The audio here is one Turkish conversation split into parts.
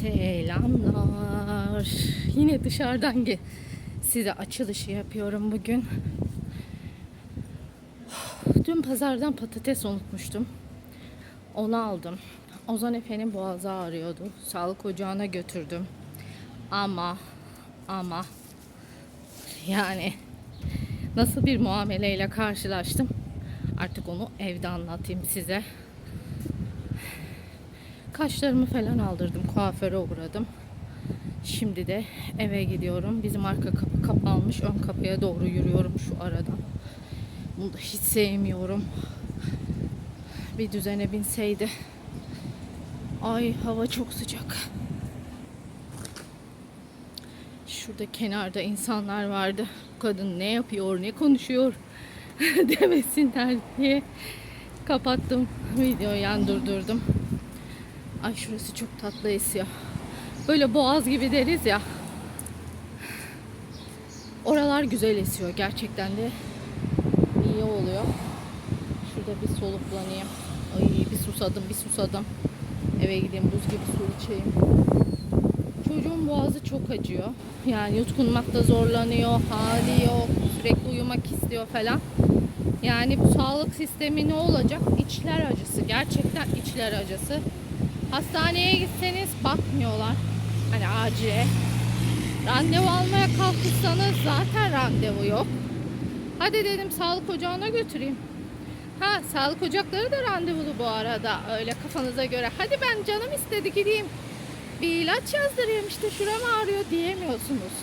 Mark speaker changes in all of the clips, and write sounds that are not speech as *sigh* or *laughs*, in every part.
Speaker 1: Selamlar. Yine dışarıdan ge- size açılışı yapıyorum bugün. Dün pazardan patates unutmuştum. Onu aldım. Ozan Efe'nin boğazı ağrıyordu. Sağlık ocağına götürdüm. Ama ama yani nasıl bir muameleyle karşılaştım. Artık onu evde anlatayım size. Kaşlarımı falan aldırdım. Kuaföre uğradım. Şimdi de eve gidiyorum. Bizim arka kapı kapanmış. Ön kapıya doğru yürüyorum şu aradan. Bunu da hiç sevmiyorum. Bir düzene binseydi. Ay hava çok sıcak. Şurada kenarda insanlar vardı. Bu kadın ne yapıyor, ne konuşuyor *laughs* demesinler diye kapattım videoyu yan durdurdum. Ay şurası çok tatlı esiyor. Böyle boğaz gibi deriz ya. Oralar güzel esiyor gerçekten de iyi oluyor. Şurada bir soluklanayım. Ay bir susadım bir susadım. Eve gideyim buz gibi su içeyim. Çocuğun boğazı çok acıyor. Yani yutkunmakta zorlanıyor, hali yok, sürekli uyumak istiyor falan. Yani bu sağlık sistemi ne olacak? İçler acısı. Gerçekten içler acısı. Hastaneye gitseniz bakmıyorlar. Hani acile. Randevu almaya kalkırsanız zaten randevu yok. Hadi dedim sağlık ocağına götüreyim. Ha sağlık ocakları da randevulu bu arada. Öyle kafanıza göre. Hadi ben canım istedi gideyim. Bir ilaç yazdırayım işte şuram ağrıyor diyemiyorsunuz.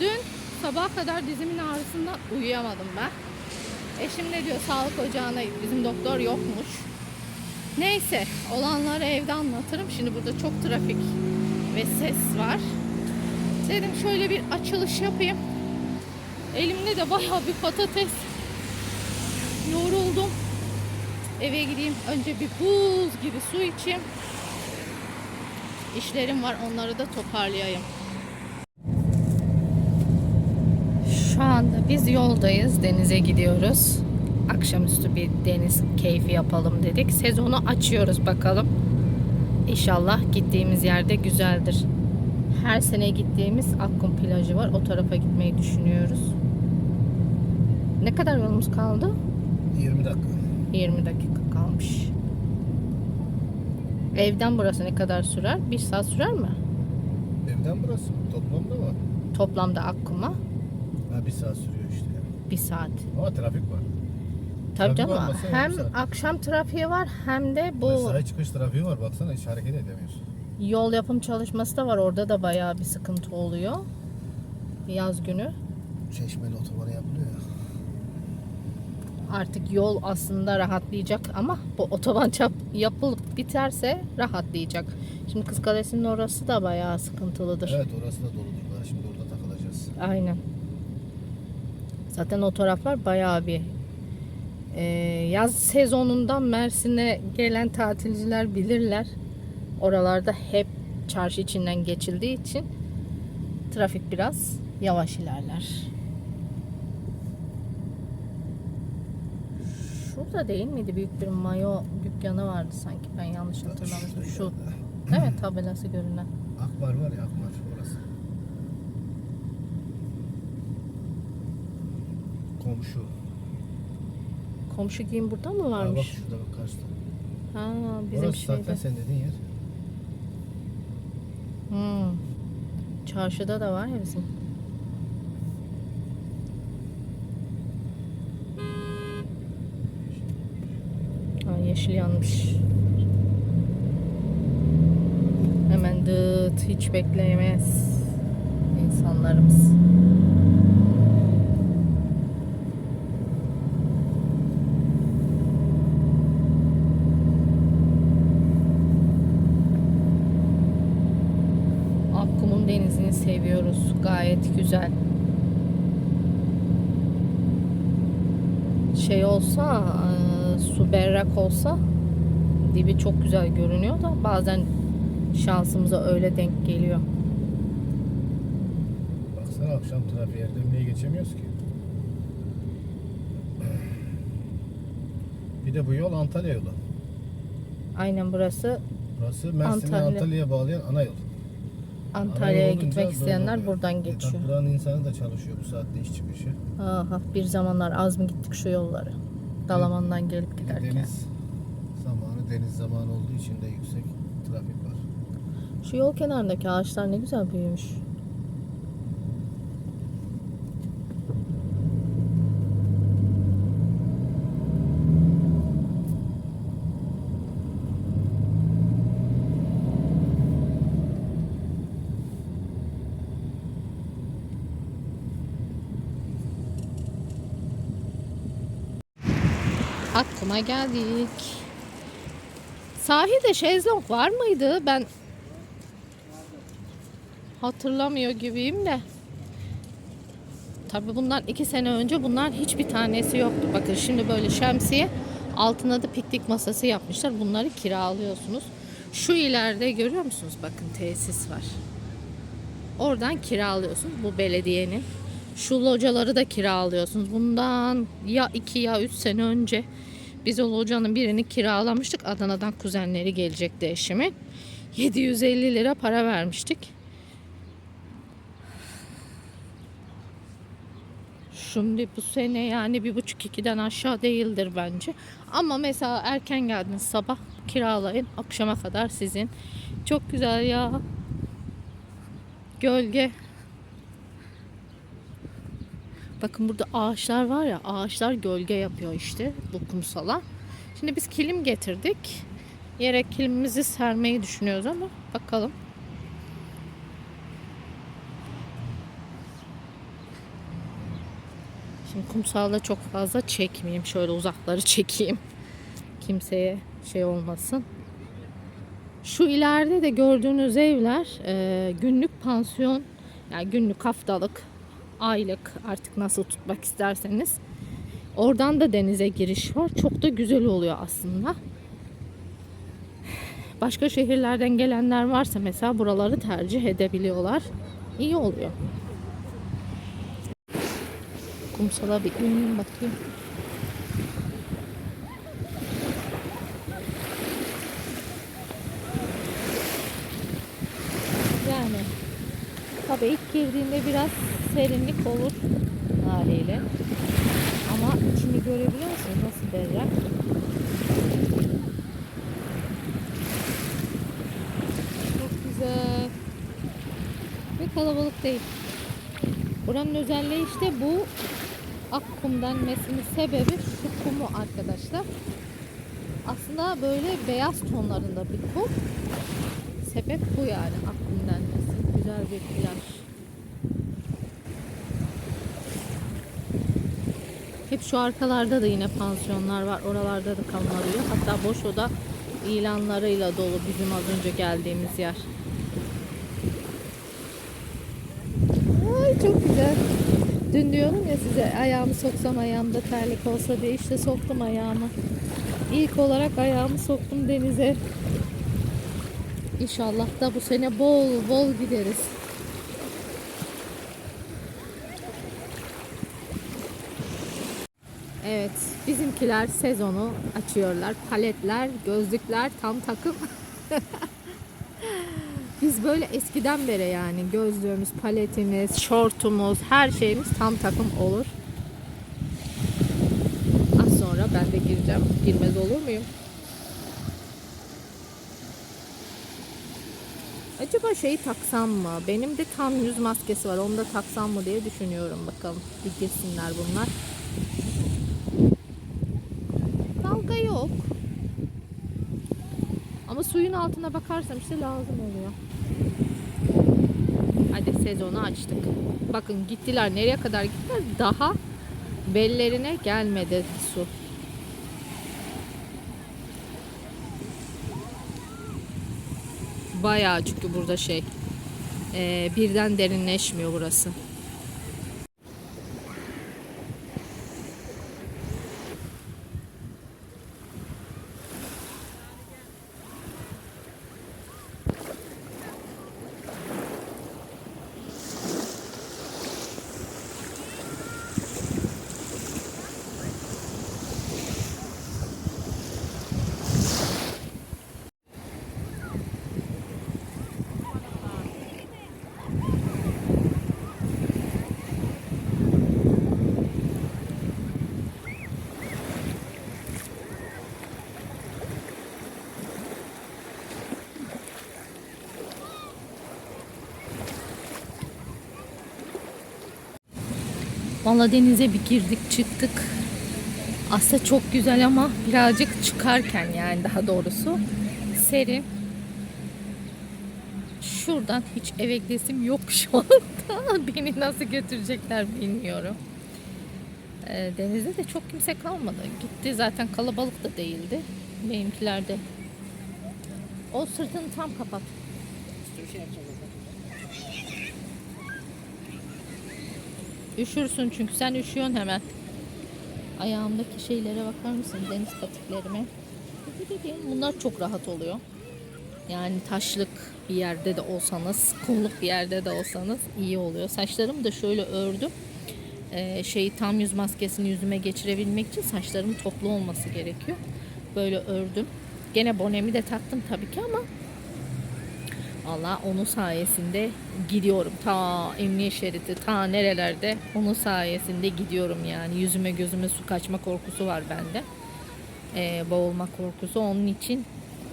Speaker 1: Dün sabaha kadar dizimin ağrısından uyuyamadım ben. Eşim ne diyor sağlık ocağına. Bizim doktor yokmuş. Neyse olanları evde anlatırım. Şimdi burada çok trafik ve ses var. Dedim şöyle bir açılış yapayım. Elimde de bayağı bir patates. Yoruldum. Eve gideyim. Önce bir buz gibi su içeyim. İşlerim var onları da toparlayayım. Şu anda biz yoldayız. Denize gidiyoruz. Akşamüstü bir deniz keyfi yapalım dedik. Sezonu açıyoruz bakalım. İnşallah gittiğimiz yerde güzeldir. Her sene gittiğimiz Akkum plajı var. O tarafa gitmeyi düşünüyoruz. Ne kadar yolumuz kaldı?
Speaker 2: 20 dakika.
Speaker 1: 20 dakika kalmış. Evden burası ne kadar sürer? Bir saat sürer mi?
Speaker 2: Evden burası. Toplamda var.
Speaker 1: Toplamda Akkum'a
Speaker 2: Ha bir saat sürüyor işte.
Speaker 1: bir saat.
Speaker 2: Ama trafik var.
Speaker 1: Tabii
Speaker 2: Trafik
Speaker 1: canım.
Speaker 2: olmasa
Speaker 1: Hem
Speaker 2: saat.
Speaker 1: akşam trafiği var hem de bu
Speaker 2: Mesai çıkış trafiği var. Baksana hiç hareket edemiyorsun.
Speaker 1: yol yapım çalışması da var. Orada da bayağı bir sıkıntı oluyor. Yaz günü.
Speaker 2: Çeşmeli otobanı yapılıyor ya.
Speaker 1: Artık yol aslında rahatlayacak ama bu otoban *laughs* çap yapılıp biterse rahatlayacak. Şimdi Kız Kalesi'nin orası da bayağı sıkıntılıdır.
Speaker 2: Evet orası da doludur. Daha şimdi orada takılacağız.
Speaker 1: Aynen. Zaten o taraflar bayağı bir Ee, yaz sezonundan Mersin'e gelen tatilciler bilirler. Oralarda hep çarşı içinden geçildiği için trafik biraz yavaş ilerler. Şurada değil miydi büyük bir mayo dükkanı vardı sanki ben yanlış hatırlamıştım. Şu evet tabelası görünen.
Speaker 2: Akbar var ya Akbar orası. Komşu.
Speaker 1: Komşu giyim burada mı
Speaker 2: Ha, bak
Speaker 1: varmış?
Speaker 2: şurada bak karşıda.
Speaker 1: Ha bizim
Speaker 2: Orası zaten
Speaker 1: şeyde.
Speaker 2: sen dediğin yer.
Speaker 1: Hmm. Çarşıda da var ya bizim. Ha, yeşil yanmış. Hemen dıt hiç bekleyemez insanlarımız. Seviyoruz. Gayet güzel. Şey olsa, e, su berrak olsa dibi çok güzel görünüyor da bazen şansımıza öyle denk geliyor.
Speaker 2: Baksana akşam trafiğe Erdemli'ye geçemiyoruz ki. Bir de bu yol Antalya yolu.
Speaker 1: Aynen burası
Speaker 2: Burası
Speaker 1: Antalya.
Speaker 2: Antalya'ya bağlayan ana yol.
Speaker 1: Antalya'ya gitmek isteyenler buradan
Speaker 2: E,
Speaker 1: geçiyor.
Speaker 2: tabii buranın insanı da çalışıyor bu saatte iş çıkışı.
Speaker 1: Aha bir zamanlar az mı gittik şu yolları. Dalaman'dan gelip giderken.
Speaker 2: deniz zamanı, deniz zamanı olduğu için de yüksek trafik var.
Speaker 1: Şu yol kenarındaki ağaçlar ne güzel büyümüş. Aklıma geldik. Sahilde şezlong var mıydı? Ben hatırlamıyor gibiyim de. Tabii bundan iki sene önce bunlar hiçbir tanesi yoktu. Bakın şimdi böyle şemsiye altına da piknik masası yapmışlar. Bunları kiralıyorsunuz. Şu ileride görüyor musunuz? Bakın tesis var. Oradan kiralıyorsunuz. Bu belediyenin. Şu locaları da kiralıyorsunuz. Bundan ya iki ya üç sene önce biz o locanın birini kiralamıştık. Adana'dan kuzenleri gelecekti eşimin. 750 lira para vermiştik. Şimdi bu sene yani bir buçuk ikiden aşağı değildir bence. Ama mesela erken geldiniz sabah kiralayın akşama kadar sizin. Çok güzel ya. Gölge. Bakın burada ağaçlar var ya ağaçlar gölge yapıyor işte bu kumsala. Şimdi biz kilim getirdik. Yere kilimimizi sermeyi düşünüyoruz ama bakalım. Şimdi kumsalda çok fazla çekmeyeyim. Şöyle uzakları çekeyim. Kimseye şey olmasın. Şu ileride de gördüğünüz evler e, günlük pansiyon yani günlük haftalık aylık artık nasıl tutmak isterseniz oradan da denize giriş var. Çok da güzel oluyor aslında. Başka şehirlerden gelenler varsa mesela buraları tercih edebiliyorlar. İyi oluyor. Kumsala bir ineyim bakayım. Yani tabii ilk girdiğinde biraz serinlik olur haliyle. Ama içini görebiliyor musunuz nasıl berrak? Çok güzel. Ve kalabalık değil. Buranın özelliği işte bu akkum denmesinin sebebi şu kumu arkadaşlar. Aslında böyle beyaz tonlarında bir kum. Sebep bu yani akkum denmesi. Güzel bir plaj. Hep şu arkalarda da yine pansiyonlar var. Oralarda da kalınabiliyor. Hatta boş oda ilanlarıyla dolu bizim az önce geldiğimiz yer. Ay çok güzel. Dün diyorum ya size ayağımı soksam ayağımda terlik olsa diye işte soktum ayağımı. İlk olarak ayağımı soktum denize. İnşallah da bu sene bol bol gideriz. Evet, bizimkiler sezonu açıyorlar. Paletler, gözlükler tam takım. *laughs* Biz böyle eskiden beri yani gözlüğümüz, paletimiz, şortumuz, her şeyimiz tam takım olur. Az sonra ben de gireceğim. Girmez olur muyum? Acaba şeyi taksam mı? Benim de tam yüz maskesi var. Onu da taksam mı diye düşünüyorum. Bakalım bir bunlar. Yok. Ama suyun altına bakarsam işte lazım oluyor. Hadi sezonu açtık. Bakın gittiler. Nereye kadar gittiler? Daha bellerine gelmedi su. Bayağı çünkü burada şey e, birden derinleşmiyor burası. Valla denize bir girdik çıktık. Aslında çok güzel ama birazcık çıkarken yani daha doğrusu serin. Şuradan hiç eve gidesim yok şu anda. *laughs* Beni nasıl götürecekler bilmiyorum. Ee, denizde de çok kimse kalmadı. Gitti zaten kalabalık da değildi. Benimkiler de. O sırtını tam kapat. Üşürsün çünkü sen üşüyorsun hemen. Ayağımdaki şeylere bakar mısın? Deniz patiklerime. Bunlar çok rahat oluyor. Yani taşlık bir yerde de olsanız, kumluk bir yerde de olsanız iyi oluyor. Saçlarımı da şöyle ördüm. Ee, şeyi tam yüz maskesini yüzüme geçirebilmek için saçlarımın toplu olması gerekiyor. Böyle ördüm. Gene bonemi de taktım tabii ki ama Allah onun sayesinde gidiyorum. Ta emniyet şeridi, ta nerelerde onun sayesinde gidiyorum yani. Yüzüme gözüme su kaçma korkusu var bende. Ee, boğulma korkusu. Onun için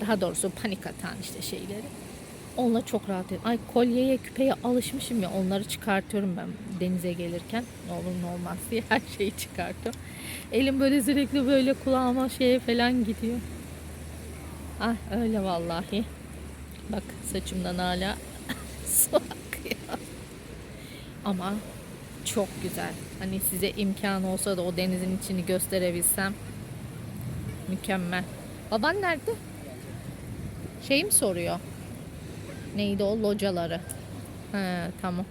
Speaker 1: daha doğrusu panik atan işte şeyleri. Onunla çok rahat ediyorum. Ay kolyeye, küpeye alışmışım ya onları çıkartıyorum ben denize gelirken. Ne olur ne olmaz diye her şeyi çıkartıyorum. Elim böyle sürekli böyle kulağıma şeye falan gidiyor. Ah öyle vallahi. Bak saçımdan hala *laughs* su akıyor. Ama çok güzel. Hani size imkan olsa da o denizin içini gösterebilsem mükemmel. Baban nerede? Şey mi soruyor? Neydi o locaları? He tamam.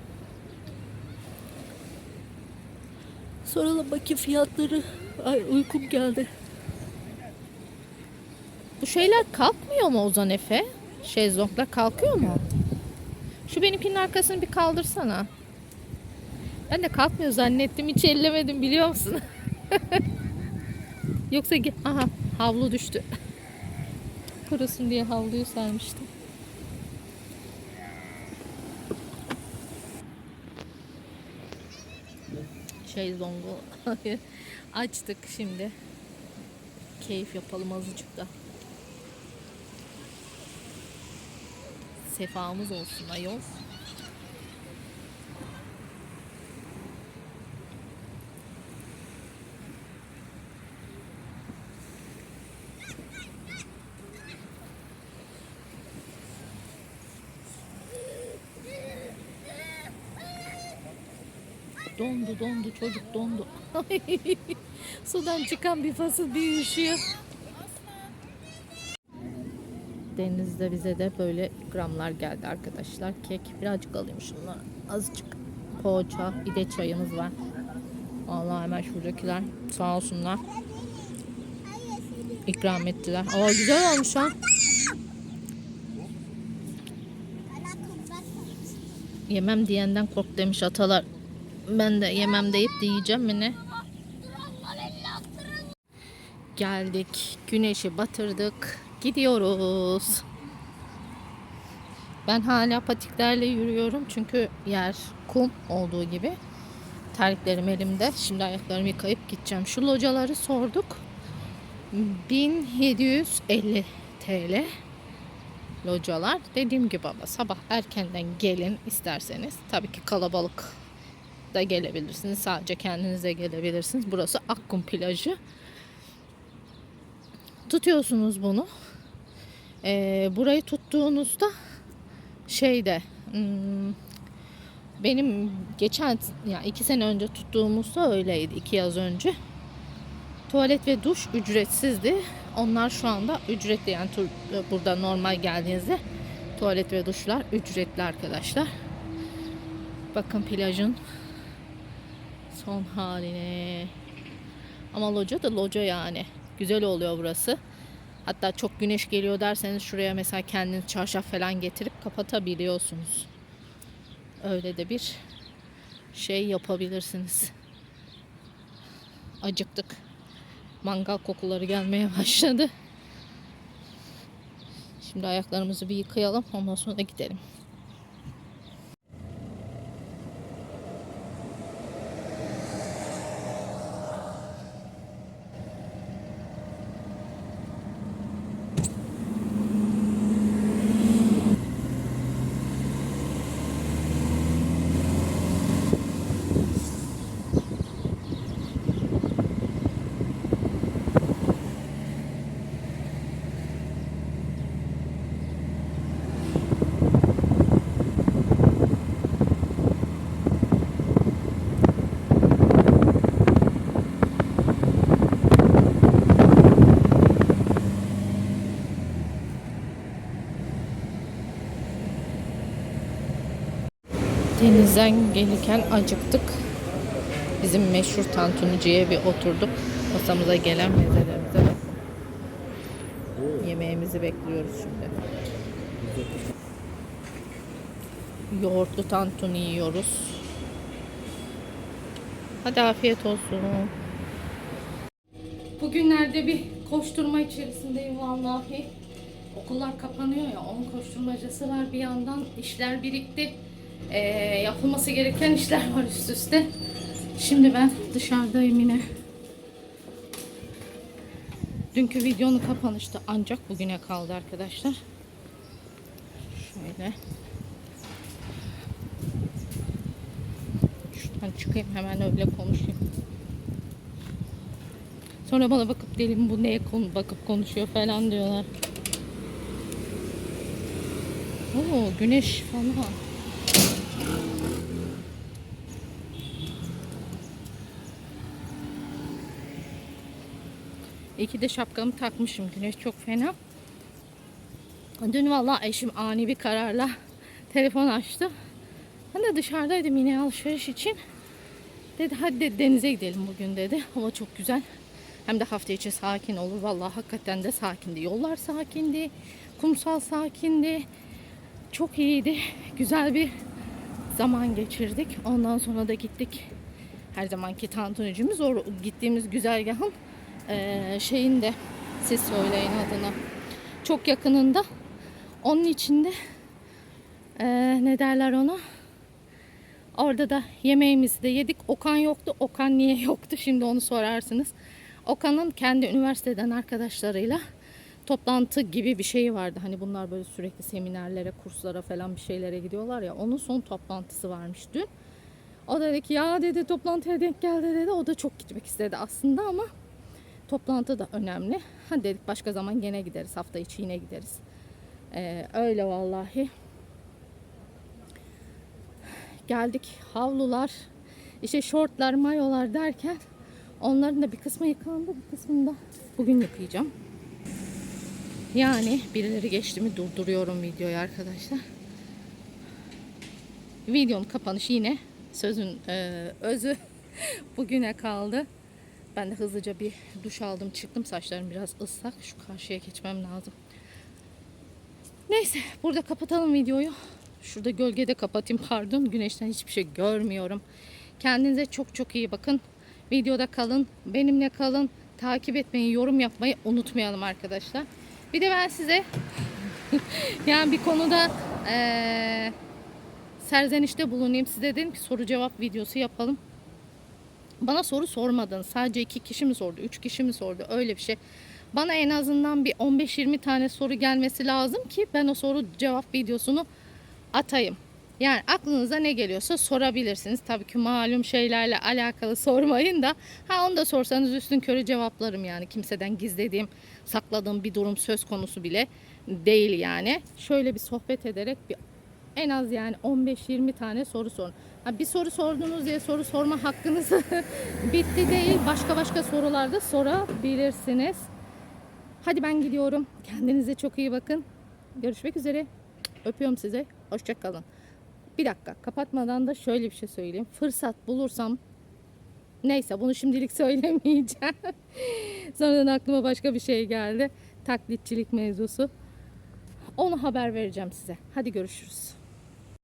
Speaker 1: Soralım bakayım fiyatları. Ay uykum geldi. Bu şeyler kalkmıyor mu Ozan Efe? Şezlonglar kalkıyor mu? Şu benimkinin arkasını bir kaldırsana. Ben de kalkmıyor zannettim. Hiç ellemedim biliyor musun? *laughs* Yoksa ge- aha havlu düştü. *laughs* Kurusun diye havluyu sermiştim. Şezlongu *laughs* açtık şimdi. Keyif yapalım azıcık da. Sefamız olsun ayol. Dondu dondu çocuk dondu. *laughs* Sudan çıkan bir fasıl bir üşüyor. Denizde bize de böyle ikramlar geldi arkadaşlar. Kek birazcık alayım şunlar. Azıcık poğaça bir de çayımız var. Vallahi hemen şuradakiler sağ olsunlar. ikram ettiler. Aa güzel olmuş ha. Yemem diyenden kork demiş atalar. Ben de yemem deyip de yiyeceğim mi ne? Geldik. Güneşi batırdık. Gidiyoruz. Ben hala patiklerle yürüyorum çünkü yer kum olduğu gibi. Terliklerim elimde. Şimdi ayaklarımı yıkayıp gideceğim. Şu locaları sorduk. 1750 TL localar. Dediğim gibi ama sabah erkenden gelin isterseniz. Tabii ki kalabalık da gelebilirsiniz. Sadece kendinize gelebilirsiniz. Burası Akkum plajı. Tutuyorsunuz bunu. Ee, burayı tuttuğunuzda şeyde hmm, benim geçen yani iki sene önce tuttuğumuzda öyleydi iki yaz önce. Tuvalet ve duş ücretsizdi. Onlar şu anda ücretli yani tur, burada normal geldiğinizde tuvalet ve duşlar ücretli arkadaşlar. Bakın plajın son haline. Ama loca da loca yani. Güzel oluyor burası. Hatta çok güneş geliyor derseniz şuraya mesela kendiniz çarşaf falan getirip kapatabiliyorsunuz. Öyle de bir şey yapabilirsiniz. Acıktık. Mangal kokuları gelmeye başladı. Şimdi ayaklarımızı bir yıkayalım. Ondan sonra gidelim. Denizden gelirken acıktık. Bizim meşhur tantuniciye bir oturduk. Masamıza gelen mezelerimize. Yemeğimizi bekliyoruz şimdi. Yoğurtlu tantuni yiyoruz. Hadi afiyet olsun. Bugünlerde bir koşturma içerisindeyim vallahi. Okullar kapanıyor ya, onun koşturmacası var. Bir yandan işler birikti. Ee, yapılması gereken işler var üst üste. Şimdi ben dışarıdayım yine. Dünkü videonun kapanışta ancak bugüne kaldı arkadaşlar. Şöyle. Şuradan çıkayım hemen öyle konuşayım. Sonra bana bakıp deli mi bu neye konu bakıp konuşuyor falan diyorlar. Oo güneş falan. İyi de şapkamı takmışım. Güneş çok fena. Dün valla eşim ani bir kararla *laughs* telefon açtı. Ben de dışarıdaydım yine alışveriş için. Dedi hadi dedi, denize gidelim bugün dedi. Hava çok güzel. Hem de hafta içi sakin olur. Vallahi hakikaten de sakindi. Yollar sakindi. Kumsal sakindi. Çok iyiydi. Güzel bir zaman geçirdik. Ondan sonra da gittik. Her zamanki tantunicimiz o gittiğimiz güzergahın eee şeyinde siz söyleyin adını. Çok yakınında. Onun içinde eee ne derler ona? Orada da yemeğimizi de yedik. Okan yoktu. Okan niye yoktu? Şimdi onu sorarsınız. Okan'ın kendi üniversiteden arkadaşlarıyla toplantı gibi bir şeyi vardı. Hani bunlar böyle sürekli seminerlere, kurslara falan bir şeylere gidiyorlar ya. Onun son toplantısı varmış dün. O da dedi ki ya dedi toplantıya denk geldi dedi. O da çok gitmek istedi aslında ama toplantı da önemli. Hadi dedik başka zaman gene gideriz. Hafta içi yine gideriz. Ee, öyle vallahi. Geldik havlular, işte şortlar, mayolar derken onların da bir kısmı yıkandı, bir kısmını da bugün yıkayacağım. Yani birileri geçti mi durduruyorum videoyu arkadaşlar. Videonun kapanışı yine sözün e, özü *laughs* bugüne kaldı. Ben de hızlıca bir duş aldım çıktım saçlarım biraz ıslak şu karşıya geçmem lazım. Neyse burada kapatalım videoyu. Şurada gölgede kapatayım pardon. Güneşten hiçbir şey görmüyorum. Kendinize çok çok iyi bakın. Videoda kalın. Benimle kalın. Takip etmeyi, yorum yapmayı unutmayalım arkadaşlar. Bir de ben size *laughs* yani bir konuda eee serzenişte bulunayım. Size dedim ki soru cevap videosu yapalım. Bana soru sormadın. Sadece iki kişi mi sordu? Üç kişi mi sordu? Öyle bir şey. Bana en azından bir 15-20 tane soru gelmesi lazım ki ben o soru cevap videosunu atayım. Yani aklınıza ne geliyorsa sorabilirsiniz. Tabii ki malum şeylerle alakalı *laughs* sormayın da. Ha onu da sorsanız üstün körü cevaplarım yani. Kimseden gizlediğim, sakladığım bir durum söz konusu bile değil yani. Şöyle bir sohbet ederek bir en az yani 15-20 tane soru sorun. Bir soru sordunuz diye soru sorma hakkınız *laughs* bitti değil. Başka başka sorularda sorabilirsiniz. Hadi ben gidiyorum. Kendinize çok iyi bakın. Görüşmek üzere. Öpüyorum size. Hoşçakalın. Bir dakika kapatmadan da şöyle bir şey söyleyeyim. Fırsat bulursam neyse bunu şimdilik *laughs* söylemeyeceğim. Sonradan aklıma başka bir şey geldi. Taklitçilik mevzusu. Onu haber vereceğim size. Hadi görüşürüz.